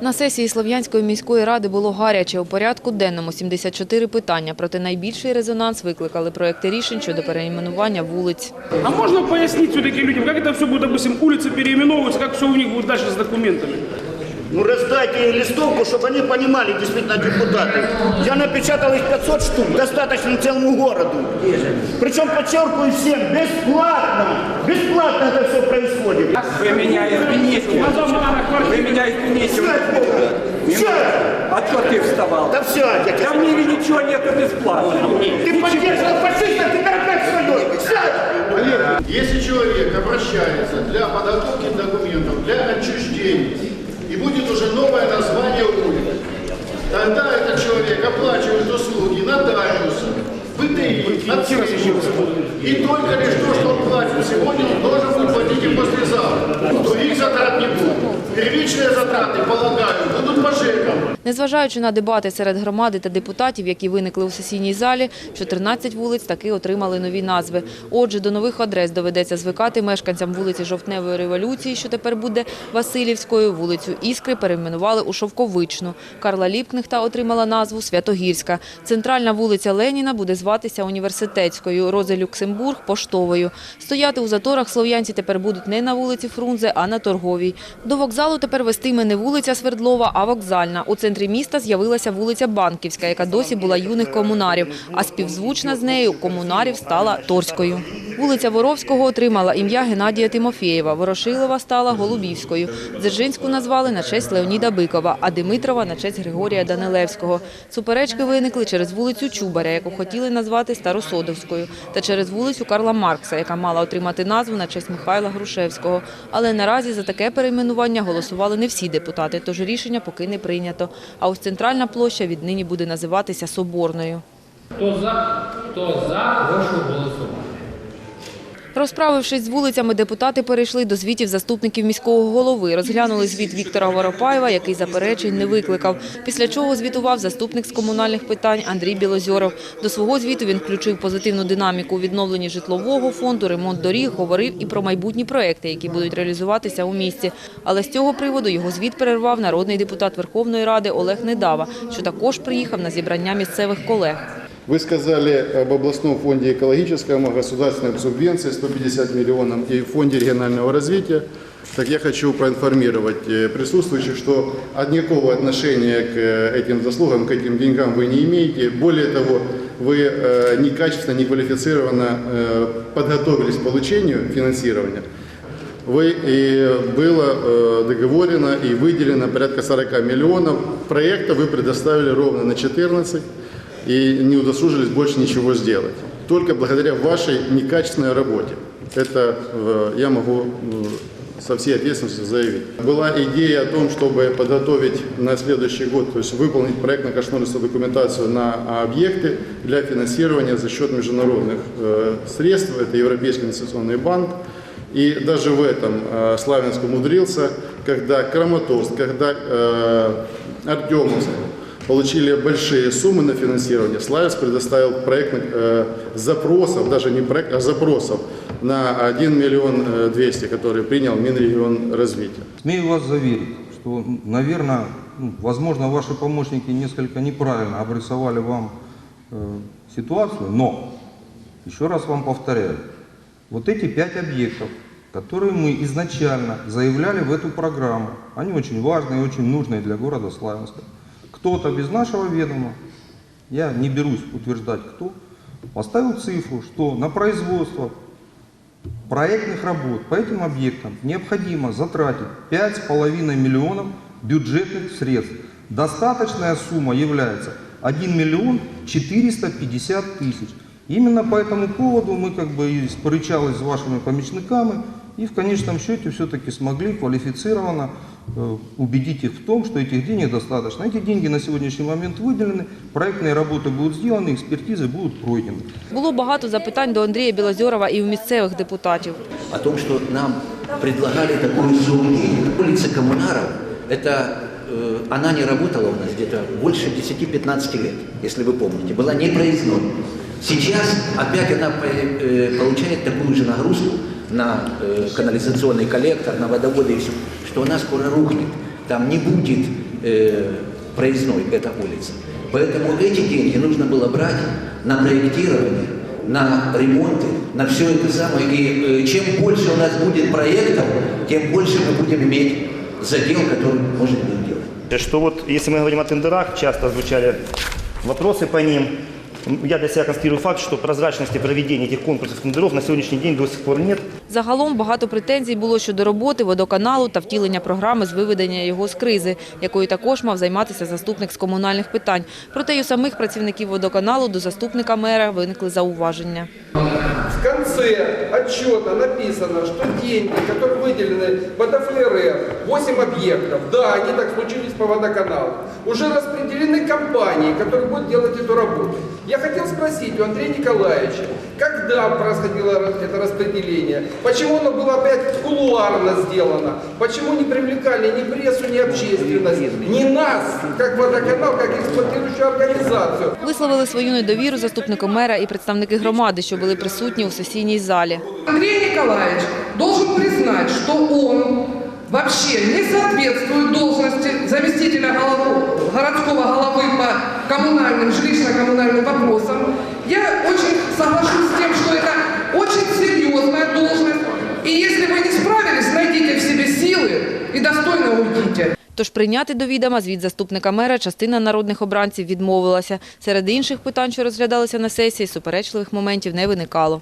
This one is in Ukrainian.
На сесії Слов'янської міської ради було гаряче. У порядку денному 74 питання. Проте найбільший резонанс викликали проекти рішень щодо перейменування вулиць. А можно пояснить все-таки людям, как это все будет, допустим, улицы переименовываются, как все у них будет дальше с документами? Ну раздайте листовку, чтобы они понимали, действительно, депутаты. Я напечатал их 500 штук, достаточно целому городу. Причем, подчеркиваю всем, бесплатно. Бесплатно это все происходит. Вы меня извините. Вы меня извините. Сядь! А что ты вставал? Да все, я Да тебя... в мире ничего нету бесплатно. Ты поддерживал фашистов, ты БТИ, отсрочку. И только лишь то, что он платит сегодня, он должен будет платить и послезавтра. Других затрат не будет. Первичные затраты, полагаю, будут по ЖЭКам. Незважаючи на дебати серед громади та депутатів, які виникли у сесійній залі, 14 вулиць таки отримали нові назви. Отже, до нових адрес доведеться звикати мешканцям вулиці Жовтневої революції, що тепер буде Васильівською, вулицю Іскри перейменували у Шовковичну. Карла Ліпкнехта отримала назву Святогірська. Центральна вулиця Леніна буде зватися Університетською, Рози Люксембург – Поштовою. Стояти у заторах слов'янці тепер будуть не на вулиці Фрунзе, а на Торговій. До вокзалу тепер вестиме не вулиця Свердлова, а вокзальна. У центрі міста з'явилася вулиця Банківська, яка досі була юних комунарів, а співзвучна з нею комунарів стала Торською. Вулиця Воровського отримала ім'я Геннадія Тимофєєва, Ворошилова стала Голубівською. Дзержинську назвали на честь Леоніда Бикова, а Димитрова – на честь Григорія Данилевського. Суперечки виникли через вулицю Чубаря, яку хотіли назвати Старосодовською, та через вулицю Карла Маркса, яка мала отримати назву на честь Михайла Грушевського. Але наразі за таке перейменування голосували не всі депутати, тож рішення поки не прийнято. А ось центральна площа віднині буде називатися Соборною. Хто за, хто за, прошу голосувати. Розправившись з вулицями, депутати перейшли до звітів заступників міського голови. Розглянули звіт Віктора Воропаєва, який заперечень не викликав. Після чого звітував заступник з комунальних питань Андрій Білозьоров. До свого звіту він включив позитивну динаміку у відновленні житлового фонду, ремонт доріг, говорив і про майбутні проекти, які будуть реалізуватися у місті. Але з цього приводу його звіт перервав народний депутат Верховної Ради Олег Недава, що також приїхав на зібрання місцевих колег. Вы сказали об областном фонде экологическом, о государственной субвенции 150 миллионов и фонде регионального развития. Так я хочу проинформировать э, присутствующих, что никакого отношения к э, этим заслугам, к этим деньгам вы не имеете. Более того, вы э, некачественно, неквалифицированно подготовились к получению финансирования. Вы, и было договорено и выделено порядка 40 миллионов. Проекта вы предоставили ровно на 14 и не удосужились больше ничего сделать. Только благодаря вашей некачественной работе. Это э, я могу э, со всей ответственностью заявить. Была идея о том, чтобы подготовить на следующий год, то есть выполнить проектно-кошторисную документацию на объекты для финансирования за счет международных э, средств. Это Европейский инвестиционный банк. И даже в этом Славянск умудрился, когда Краматорск, когда э, Артемовск получили большие суммы на финансирование, Славянск предоставил проектных э, запросов, даже не проект, а запросов на 1 миллион э, 200, который принял Минрегион развития. Смею вас заверить, что, наверное, ну, возможно, ваши помощники несколько неправильно обрисовали вам э, ситуацию, но, еще раз вам повторяю, вот эти пять объектов, которые мы изначально заявляли в эту программу, они очень важные и очень нужные для города Славянска. Кто-то без нашего ведома, я не берусь утверждать кто, поставил цифру, что на производство проектных работ по этим объектам необходимо затратить 5,5 миллионов бюджетных средств. Достаточная сумма является 1 миллион 450 тысяч. Именно по этому поводу мы как бы и с вашими помощниками и в конечном счете все-таки смогли квалифицированно э, убедить их в том, что этих денег достаточно. Эти деньги на сегодняшний момент выделены, проектные работы будут сделаны, экспертизы будут пройдены. Було багато запитань до Андрія Білозьорова і у місцевих депутатів. о том, что нам предлагали такую сумму денег. Улица Коммунаров, это, э, она не работала у нас где-то больше 10-15 лет, если вы помните, была непроездной. Сейчас опять она э, получает такую же нагрузку на э, канализационный коллектор, на водоводы и все, что она скоро рухнет. Там не будет э, проездной, эта улица. Поэтому эти деньги нужно было брать на проектирование, на ремонты, на все это самое. И э, чем больше у нас будет проектов, тем больше мы будем иметь задел, который может быть делать. Что вот, если мы говорим о тендерах, часто звучали вопросы по ним. Я для себя констатирую факт, что прозрачности проведения этих конкурсов тендеров на сегодняшний день до сих пор нет. Загалом багато претензій було щодо роботи водоканалу та втілення програми з виведення його з кризи, якою також мав займатися заступник з комунальних питань. Проте й у самих працівників водоканалу до заступника мера виникли зауваження. В конце отчета написано, что деньги, которые выделены под ФРР, 8 объектов, да, они так случились по водоканалу, уже распределены компании, которые будут делать эту работу. Я хотел спросить у Андрея Николаевича, когда происходило это распределение, почему оно было опять кулуарно сделано, почему не привлекали ни прессу, ни общественность, ни нас, как водоканал, как эксплуатирующую организацию. Висловили свою недовіру заступнику мера і представники громади, що були присутні у сесійній залі. Андрей Николаевич должен признать, что он вообще не соответствует должности заместителя голову- городского головы по коммунальным, жилищно-коммунальным вопросам. Я очень соглашусь с тем, что это очень серьезная должность. И если вы не справились, найдите в себе силы и достойно уйдите. Тож прийняти до відома звіт заступника мера частина народних обранців відмовилася. Серед інших питань, що розглядалися на сесії, суперечливих моментів не виникало.